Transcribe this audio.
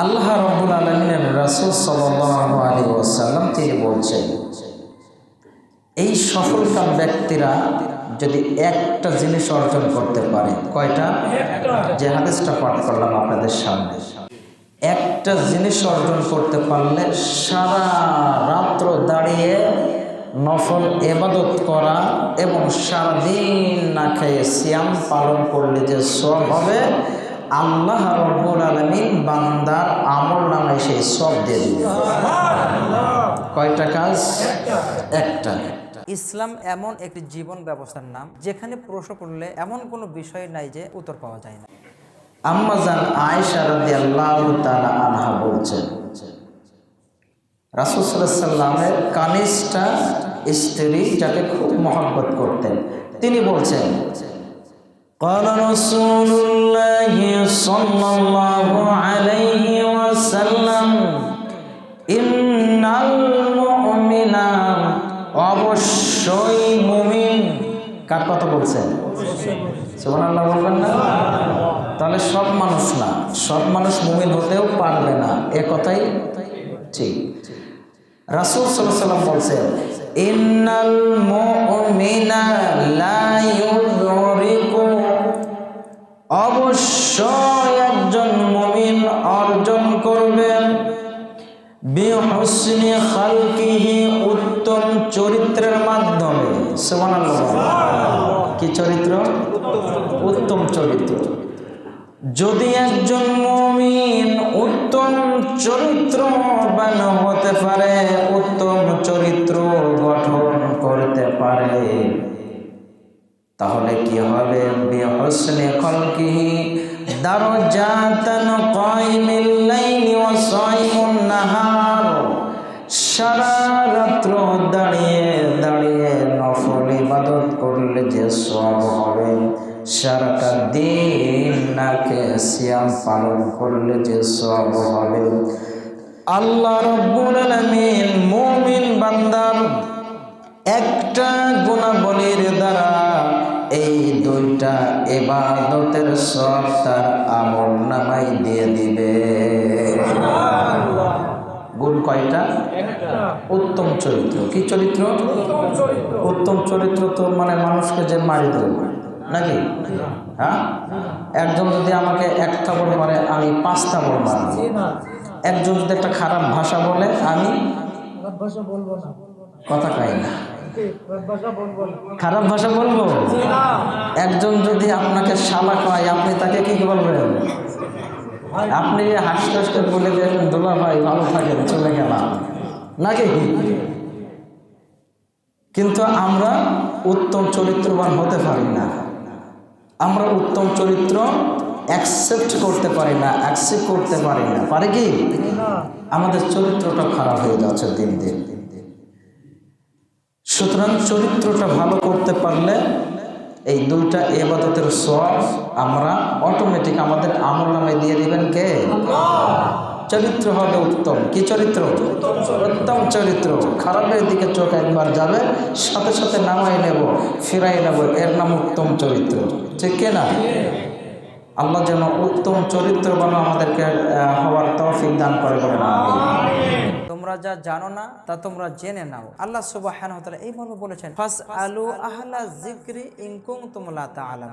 আল্লাহ রব্বুল আলমিনের রাসুল সাল্লাহ আলী ওসাল্লাম তিনি বলছেন, এই সফলকাম ব্যক্তিরা যদি একটা জিনিস অর্জন করতে পারে, কয়টা? যে হাদিসটা পাঠ করলাম আপনাদের সামনে। একটা জিনিস অর্জন করতে পারলে সারা রাত্র দাঁড়িয়ে নফল এবাদত করা এবং সারাদিন না খেয়ে সিয়াম পালন করলে যে সব হবে, আল্লাহ রব্বুল আলমিন সেই সব দিয়ে দিবে কয়টা কাজ একটা ইসলাম এমন একটি জীবন ব্যবস্থার নাম যেখানে প্রশ্ন করলে এমন কোনো বিষয় নাই যে উত্তর পাওয়া যায় না আম্মাজান আয়েশা রাদিয়াল্লাহু তাআলা আনহা বলছেন রাসূল সাল্লাল্লাহু আলাইহি সাল্লামের কানিষ্টা স্ত্রী যাকে খুব মহব্বত করতেন তিনি বলছেন قال رسول الله صلى الله عليه অবশ্যই মুমিন কার কথা বলছেন? সুবহানাল্লাহ বলবেন না? তাহলে সব মানুষ না, সব মানুষ মুমিন হতেও পারবে না, এ কথাই ঠিক। রাসূল সাল্লাম বলছেন, ইন্নাল মুমিনা লা ইউদরিকু অবশ্যই একজন মুমিন অর্জন করবেন। বিহসনি খালকিহি কি চরিত্র? উত্তম চরিত্র। যদি একজন মুমিন উত্তম চরিত্র চরিত্রবান হতে পারে, উত্তম চরিত্র গঠন করতে পারে, তাহলে কি হবে? বিহসনে খলকিহি দারজাতান কাইমিল লাইলি ওয়া সাইমুন নাহার। সারা রাত্র দিন নাকে সিয়াম পালন করলে যে সব হবে। আল্লাহ রব্বুল আলামিন মুমিন বান্দার একটা গুণাবলীর দ্বারা এই দুইটা এবাদতের সব তার আমল নামাই দিয়ে দিবে। গুণ কয়টা? উত্তম চরিত্র। কি চরিত্র? উত্তম চরিত্র। তো মানে মানুষকে যে মারি দেব নাকি? হ্যাঁ? একজন যদি আমাকে এক থাবড় মারে আমি পাঁচ থাবড় মারব। একজন যদি একটা খারাপ ভাষা বলে আমি কথা কই না। না। খারাপ ভাষা বলব? একজন যদি আপনাকে শালা কয় আপনি তাকে কি বলবেন? আপনি হাসতে হাসতে বলে দেবেন দোলা ভাই ভালো থাকেন চলে গেলাম। নাকি? কিন্তু আমরা উত্তম চরিত্রবান হতে পারি না। আমরা উত্তম চরিত্র অ্যাকসেপ্ট করতে পারি না অ্যাকসেপ্ট করতে পারি না। পারে কি? আমাদের চরিত্রটা খারাপ হয়ে যাচ্ছে দিন দিন। সুতরাং চরিত্রটা ভালো করতে পারলে এই দুইটা এবাদতের সব আমরা অটোমেটিক আমাদের আমল নামে দিয়ে দিবেন কে? চরিত্র হবে উত্তম। কি চরিত্র। উত্তম চরিত্র। খারাপের দিকে চোখ একবার যাবে সাথে সাথে নামাই নেব ফিরাই নেব। এর নাম উত্তম চরিত্র। ঠিক না? আল্লাহ যেন উত্তম চরিত্র বানো আমাদেরকে আহ, হওয়ার তৌফিক দান করে তোমরা যা জানো না তা তোমরা জেনে নাও। আল্লাহ সুবহানাহু ওয়া তাআলা এইভাবে বলেছেন ফাস আলু আহলা যিকরি ইন কুনতুম লা তাআলাম